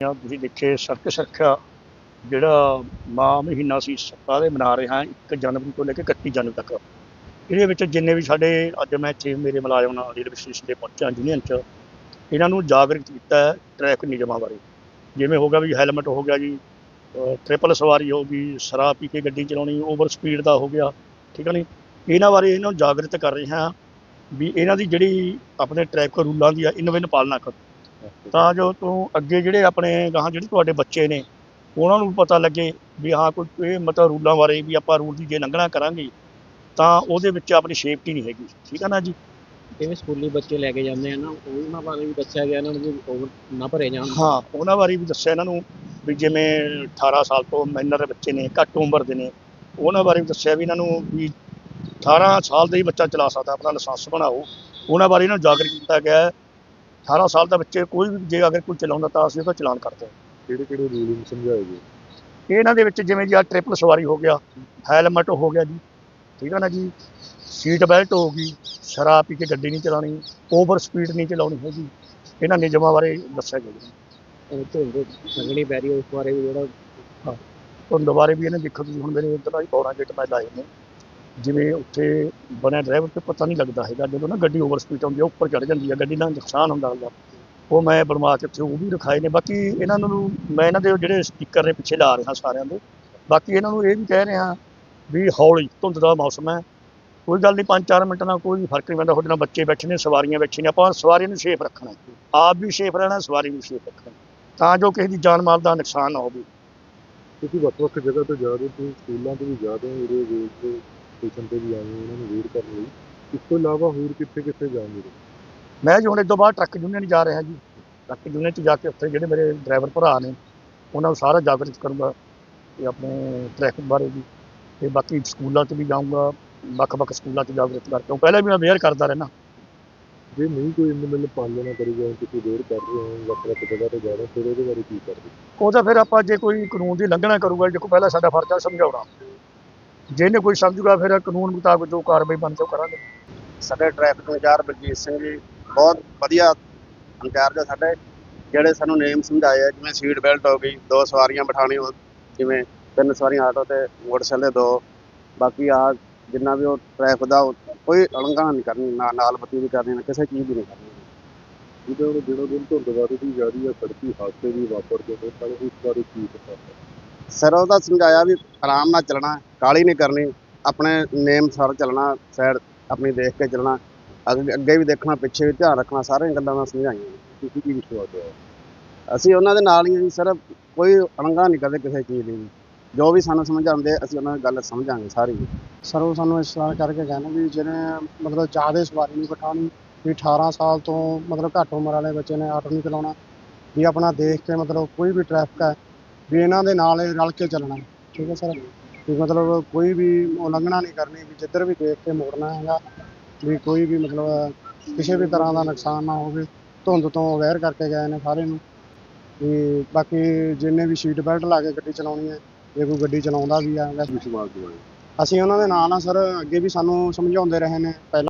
ਆ, ਤੁਸੀਂ ਦੇਖੇ ਸੜਕ ਸੁਰੱਖਿਆ, ਜਿਹੜਾ ਮਾਹ ਮਹੀਨਾ ਸੀ ਸਾਰੇ ਮਨਾ ਰਹੇ ਹਾਂ 1 ਜਨਵਰੀ ਤੋਂ ਲੈ ਕੇ 31 ਜਨਵਰੀ ਤੱਕ। ਇਹਦੇ ਵਿੱਚ ਜਿੰਨੇ ਵੀ ਸਾਡੇ, ਅੱਜ ਮੈਂ ਇੱਥੇ ਮੇਰੇ ਮੁਲਾਜ਼ਮ ਨਾਲ ਰੇਲਵੇ ਸਟੇਸ਼ਨ ਤੇ ਪਹੁੰਚਿਆ, ਯੂਨੀਅਨ ਚ, ਇਹਨਾਂ ਨੂੰ ਜਾਗਰੂਕ ਕੀਤਾ ਹੈ ਟ੍ਰੈਫਿਕ ਨਿਯਮਾਂ ਬਾਰੇ। ਜਿਵੇਂ ਹੋ ਗਿਆ ਵੀ ਹੈਲਮਟ ਹੋ ਗਿਆ ਜੀ ਟ੍ਰਿਪਲ ਸਵਾਰੀ ਹੋ ਗਈ, ਸ਼ਰਾਬ ਪੀ ਕੇ ਗੱਡੀ ਚਲਾਉਣੀ ਓਵਰ ਸਪੀਡ ਦਾ ਹੋ ਗਿਆ, ਠੀਕ ਹੈ ਨਹੀਂ ਇਹਨਾਂ ਬਾਰੇ ਇਹਨਾਂ ਨੂੰ ਜਾਗਰੂਕ ਕਰ ਰਹੇ ਹਾਂ ਵੀ ਇਹਨਾਂ ਦੀ ਜਿਹੜੀ ਆਪਣੇ ਟ੍ਰੈਫਿਕ ਰੂਲਾਂ ਦੀ ਆ, ਇਹਨਾਂ ਵਿੱਚ ਪਾਲਣਾ ਕਰੋ। ਤਾਂ ਜੋ ਤੋਂ ਅੱਗੇ ਜਿਹੜੇ ਆਪਣੇ ਗਾਹਾਂ ਜਿਹੜੇ ਤੁਹਾਡੇ ਬੱਚੇ ਨੇ ਉਹਨਾਂ ਨੂੰ ਪਤਾ ਲੱਗੇ ਵੀ ਹਾਂ ਕੋਈ ਇਹ ਮਤਲਬ ਰੂਲਾਂ ਬਾਰੇ ਵੀ ਆਪਾਂ ਰੂਲ ਦੀ ਜੇ ਲੰਘਣਾ ਕਰਾਂਗੇ ਤਾਂ ਉਹਦੇ ਵਿੱਚ ਆਪਣੀ ਸੇਫਟੀ ਨਹੀਂ ਹੈਗੀ। ਠੀਕ ਹੈ ਨਾ ਜੀ? ਜਿਵੇਂ ਸਕੂਲੀ ਬੱਚੇ ਲੈ ਕੇ ਜਾਂਦੇ ਆ ਨਾ ਉਹਨਾਂ ਬਾਰੇ ਵੀ ਦੱਸਿਆ ਗਿਆ ਇਹਨਾਂ ਨੂੰ ਓਵਰ ਨਾ ਭਰੇ ਜਾਣ। ਹਾਂ ਉਹਨਾਂ ਬਾਰੇ ਵੀ ਦੱਸਿਆ ਇਹਨਾਂ ਨੂੰ ਵੀ ਜਿਵੇਂ 18 ਸਾਲ ਤੋਂ ਮਾਈਨਰ ਬੱਚੇ ਨੇ ਘੱਟ ਉਮਰ ਦੇ ਨੇ ਉਹਨਾਂ ਬਾਰੇ ਵੀ ਦੱਸਿਆ ਵੀ ਇਹਨਾਂ ਨੂੰ ਵੀ 18 ਸਾਲ ਦਾ ਹੀ ਬੱਚਾ ਚਲਾ ਸਕਦਾ ਆਪਣਾ ਲਾਇਸੈਂਸ ਬਣਾਓ। ਉਹਨਾਂ ਬਾਰੇ ਇਹਨਾਂ ਨੂੰ ਜਾਗਰੂਕ ਕੀਤਾ ਗਿਆ 18 ਸਾਲ ਦਾ ਬੱਚੇ ਕੋਈ ਵੀ ਜੇ ਅਗਰ ਕੋਈ ਚਲਾਉਂਦਾ ਤਾਂ ਅਸੀਂ ਉਹਦਾ ਚਲਾਨ ਕਰਦੇ ਹਾਂ। ਕਿਹੜੇ ਕਿਹੜੇ ਰੂਲਿੰਗ ਸਮਝਾਏ ਗਏ ਇਹਨਾਂ ਦੇ ਵਿੱਚ ਜਿਵੇਂ ਜੀ ਆ ਟ੍ਰਿਪਲ ਸਵਾਰੀ ਹੋ ਗਿਆ ਹੈਲਮਟ ਹੋ ਗਿਆ ਜੀ ਠੀਕ ਹੈ ਨਾ ਜੀ? ਸੀਟ ਬੈਲਟ ਹੋ ਗਈ ਸ਼ਰਾਬ ਪੀ ਕੇ ਗੱਡੀ ਨਹੀਂ ਚਲਾਉਣੀ ਓਵਰ ਸਪੀਡ ਨਹੀਂ ਚਲਾਉਣੀ ਹੈਗੀ ਇਹਨਾਂ ਨਿਯਮਾਂ ਬਾਰੇ ਦੱਸਿਆ ਗਿਆ ਜੀ। ਧੁੰਦ ਸੰਗਣੀ ਪੈ ਰਹੀ ਹੈ, ਉਸ ਬਾਰੇ ਵੀ ਜਿਹੜਾ ਧੁੰਦ ਬਾਰੇ ਵੀ ਇਹਨੇ ਦੇਖੋ ਤੁਸੀਂ ਹੁਣ ਮੇਰੇ ਇੱਧਰ ਆਈ ਬੌੜਾ ਗੇਟ ਮੈਂ ਲਾਏ ਨੇ। ਜਿਵੇਂ ਉੱਥੇ ਬਣਿਆ ਡਰਾਈਵਰ ਤੇ ਪਤਾ ਨਹੀਂ ਲੱਗਦਾ ਹੈਗਾ, ਜਦੋਂ ਨਾ ਗੱਡੀ ਓਵਰ ਸਪੀਡ ਆਉਂਦੀ ਹੈ ਉੱਪਰ ਚੜ ਜਾਂਦੀ ਹੈ ਗੱਡੀ ਨਾਲ ਨੁਕਸਾਨ ਹੁੰਦਾ ਹੈਗਾ। ਉਹ ਮੈਂ ਬਣਵਾ ਕੇ ਉੱਥੇ ਉਹ ਵੀ ਰਖਾਏ ਨੇ। ਬਾਕੀ ਇਹਨਾਂ ਨੂੰ ਮੈਂ ਇਹਨਾਂ ਦੇ ਜਿਹੜੇ ਸਪੀਕਰ ਨੇ ਪਿੱਛੇ ਲਾ ਰਿਹਾ ਸਾਰਿਆਂ ਦੇ। ਬਾਕੀ ਇਹਨਾਂ ਨੂੰ ਇਹ ਵੀ ਕਹਿ ਰਿਹਾ ਵੀ ਹੌਲੀ ਧੁੰਦ ਦਾ ਮੌਸਮ ਹੈ। ਕੋਈ ਗੱਲ ਨਹੀਂ 5-4 ਮਿੰਟ ਨਾਲ ਕੋਈ ਫ਼ਰਕ ਨਹੀਂ ਪੈਂਦਾ। ਤੁਹਾਡੇ ਨਾਲ ਬੱਚੇ ਬੈਠੇ ਨੇ, ਸਵਾਰੀਆਂ ਬੈਠੀਆਂ ਨੇ, ਆਪਾਂ ਸਵਾਰੀਆਂ ਨੂੰ ਸੇਫ ਰੱਖਣਾ ਆਪ ਵੀ ਸੇਫ ਰਹਿਣਾ, ਸਵਾਰੀ ਨੂੰ ਸੇਫ ਰੱਖਣਾ ਤਾਂ ਜੋ ਕਿਸੇ ਦੀ ਜਾਨ ਮਾਲ ਦਾ ਨੁਕਸਾਨ ਨਾ ਹੋਵੇ। ਤੁਸੀਂ ਵੱਖ ਵੱਖ ਜਗ੍ਹਾ ਤੋਂ ਜਾ ਰਹੇ ਹੋ, ਤੁਸੀਂ ਸਕੂਲਾਂ ਤੋਂ ਵੀ ਜਾ ਰਹੇ ਹੋ ਇਹਦੇ ਵੇਟ ਸਟੇਸ਼ਨ ਤੇ ਵੀ ਆਏ ਉਹਨਾਂ ਨੂੰ ਵੇਟ ਕਰਨ ਲਈ। ਇਸ ਤੋਂ ਇਲਾਵਾ ਹੋਰ ਕਿੱਥੇ ਕਿੱਥੇ ਜਾਓਗੇ ਮੈਂ ਜੀ ਹੁਣ ਇਸ ਤੋਂ ਬਾਅਦ ਟਰੱਕ ਯੂਨੀਅਨ ਜਾ ਰਿਹਾ ਜੀ। ਟਰੱਕ ਯੂਨੀਅਨ 'ਚ ਜਾ ਕੇ ਉੱਥੇ ਜਿਹੜੇ ਮੇਰੇ ਡਰਾਈਵਰ ਭਰਾ ਨੇ ਉਹਨਾਂ ਨੂੰ ਸਾਰਾ ਜਾਗਰੂਕ ਕਰੂੰਗਾ ਤੇ ਆਪਣੇ ਟ੍ਰੈਫਿਕ ਬਾਰੇ ਵੀ ਤੇ ਬਾਕੀ ਸਕੂਲਾਂ 'ਚ ਵੀ ਜਾਊਂਗਾ ਵੱਖ-ਵੱਖ ਸਕੂਲਾਂ 'ਚ ਜਾਗਰੂਕ ਕਰਕੇ। ਪਹਿਲਾਂ ਵੀ ਮੈਂ ਅਵੇਅਰ ਕਰਦਾ ਰਹਿਣਾ ਜੇ ਨਹੀਂ ਕੋਈ ਇੰਨੇ ਮਿਲ ਪਾਲਣਾ ਕਰੂਗਾ ਤੁਸੀਂ ਵੇਟ ਕਰ ਰਹੇ ਹੋ ਵੱਖ ਵੱਖ ਜਗ੍ਹਾ ਤੇ ਜਾ ਰਹੇ ਫਿਰ ਉਹਦੇ ਬਾਰੇ ਕੀ ਕਰਦੇ? ਉਹ ਤਾਂ ਫਿਰ ਆਪਾਂ ਜੇ ਕੋਈ ਕਾਨੂੰਨ ਦੀ ਉਲੰਘਣਾ ਕਰੂਗਾ ਦੇਖੋ ਪਹਿਲਾਂ ਸਾਡਾ ਫਰਜ਼ ਆ ਸਮਝਾਉਣਾ। ਜੇ ਇਹਨੇ ਕੋਈ ਸਮਝੂਗਾ ਫਿਰ ਕਾਨੂੰਨ ਮੁਤਾਬਕ ਜੋ ਕਾਰਵਾਈ ਬਣਦੀ ਉਹ ਕਰਾਂਗੇ। ਸਾਡੇ ਟ੍ਰੈਫਿਕ ਇੰਚਾਰਜ ਬਲਜੀਤ ਸਿੰਘ ਜੀ ਬਹੁਤ ਵਧੀਆ ਇੰਚਾਰਜ ਆ ਸਾਡੇ ਜਿਹੜੇ ਸਾਨੂੰ ਨੇਮ ਸਮਝਾਏ ਆ ਜਿਵੇਂ ਸੀਟ ਬੈਲਟ ਹੋ ਗਈ ਦੋ ਸਵਾਰੀਆਂ ਬਿਠਾਉਣੀਆਂ ਜਿਵੇਂ ਤਿੰਨ ਸਵਾਰੀਆਂ ਆਟੋ ਤੇ ਮੋਟਰਸਾਈਕਲ ਦੇ ਦੋ ਬਾਕੀ ਆ ਜਿੰਨਾ ਵੀ ਉਹ ਟ੍ਰੈਫਿਕ ਦਾ ਉਹ ਕੋਈ ਉਲੰਘਣਾ ਨਹੀਂ ਕਰਨੀ ਨਾ ਨਾਲ ਬੱਤੀ ਵੀ ਕਰਨੀ ਨਾ ਕਿਸੇ ਚੀਜ਼ ਦੀ ਨਹੀਂ ਕਰਨੀ। ਜਿਹਦੇ ਦਿਨੋਂ ਦਿਨ ਧੁੰਦ ਵੱਧਦੀ ਜਾ ਰਹੀ ਹੈ ਸੜਕੀ ਹਾਦਸੇ ਵੀ ਵਾਪਰਦੇ ਨੇ ਪਰ ਇਸ ਬਾਰੇ ਕੀ ਪਤਾ? ਸਰ ਉਹਦਾ ਸਮਝਾਇਆ ਵੀ ਆਰਾਮ ਨਾਲ ਚੱਲਣਾ ਕਾਲੀ ਨਹੀਂ ਕਰਨੀ ਆਪਣੇ ਨੇਮ ਸਰ ਚੱਲਣਾ ਸਾਈਡ ਆਪਣੀ ਦੇਖ ਕੇ ਚੱਲਣਾ ਅੱਗੇ ਅੱਗੇ ਵੀ ਦੇਖਣਾ ਪਿੱਛੇ ਵੀ ਧਿਆਨ ਰੱਖਣਾ ਸਾਰੀਆਂ ਗੱਲਾਂ ਮੈਂ ਸਮਝਾਈਆਂ। ਤੁਸੀਂ ਕੀ ਵਿਸ਼ਵਾਸ ਹੈ ਅਸੀਂ ਉਹਨਾਂ ਦੇ ਨਾਲ ਹੀ ਸਰ ਕੋਈ ਅਣਗਾ ਨਹੀਂ ਕਰਦੇ ਕਿਸੇ ਚੀਜ਼ ਦੀ। ਜੋ ਵੀ ਸਾਨੂੰ ਸਮਝਾਉਂਦੇ ਅਸੀਂ ਉਹਨਾਂ ਦੀ ਗੱਲ ਸਮਝਾਂਗੇ ਸਾਰੀ। ਸਰ ਉਹ ਸਾਨੂੰ ਇਸ ਤਰ੍ਹਾਂ ਕਰਕੇ ਕਹਿੰਦੇ ਵੀ ਜਿਹਨੇ ਮਤਲਬ ਜ਼ਿਆਦਾ ਸਵਾਰੀ ਨਹੀਂ ਬਿਠਾਉਣੀ ਵੀ 18 ਸਾਲ ਤੋਂ ਮਤਲਬ ਘੱਟ ਉਮਰ ਵਾਲੇ ਬੱਚੇ ਨੇ ਆਟੋ ਨਹੀਂ ਚਲਾਉਣਾ ਵੀ ਆਪਣਾ ਦੇਖ ਕੇ ਮਤਲਬ ਕੋਈ ਵੀ ਟ੍ਰੈਫਿਕ ਹੈ ਵੀ ਇਹਨਾਂ ਦੇ ਨਾਲ ਇਹ ਰਲ ਕੇ ਚੱਲਣਾ ਠੀਕ ਹੈ ਸਰ? ਵੀ ਮਤਲਬ ਕੋਈ ਵੀ ਉਲੰਘਣਾ ਨਹੀਂ ਕਰਨੀ ਵੀ ਜਿੱਧਰ ਵੀ ਦੇਖ ਕੇ ਮੋੜਨਾ ਹੈਗਾ ਵੀ ਕੋਈ ਵੀ ਮਤਲਬ ਕਿਸੇ ਵੀ ਤਰ੍ਹਾਂ ਦਾ ਨੁਕਸਾਨ ਨਾ ਹੋਵੇ ਧੁੰਦ ਤੋਂ ਅਵੇਅਰ ਕਰਕੇ ਗਏ ਨੇ ਸਾਰੇ ਨੂੰ। ਵੀ ਬਾਕੀ ਜਿੰਨੇ ਵੀ ਸੀਟ ਬੈਲਟ ਲਾ ਕੇ ਗੱਡੀ ਚਲਾਉਣੀ ਹੈ ਜੇ ਕੋਈ ਗੱਡੀ ਚਲਾਉਂਦਾ ਵੀ ਆ ਅਸੀਂ ਉਹਨਾਂ ਦੇ ਨਾਲ ਆ ਸਰ ਅੱਗੇ ਵੀ ਸਾਨੂੰ ਸਮਝਾਉਂਦੇ ਰਹੇ ਨੇ। ਪਹਿਲਾਂ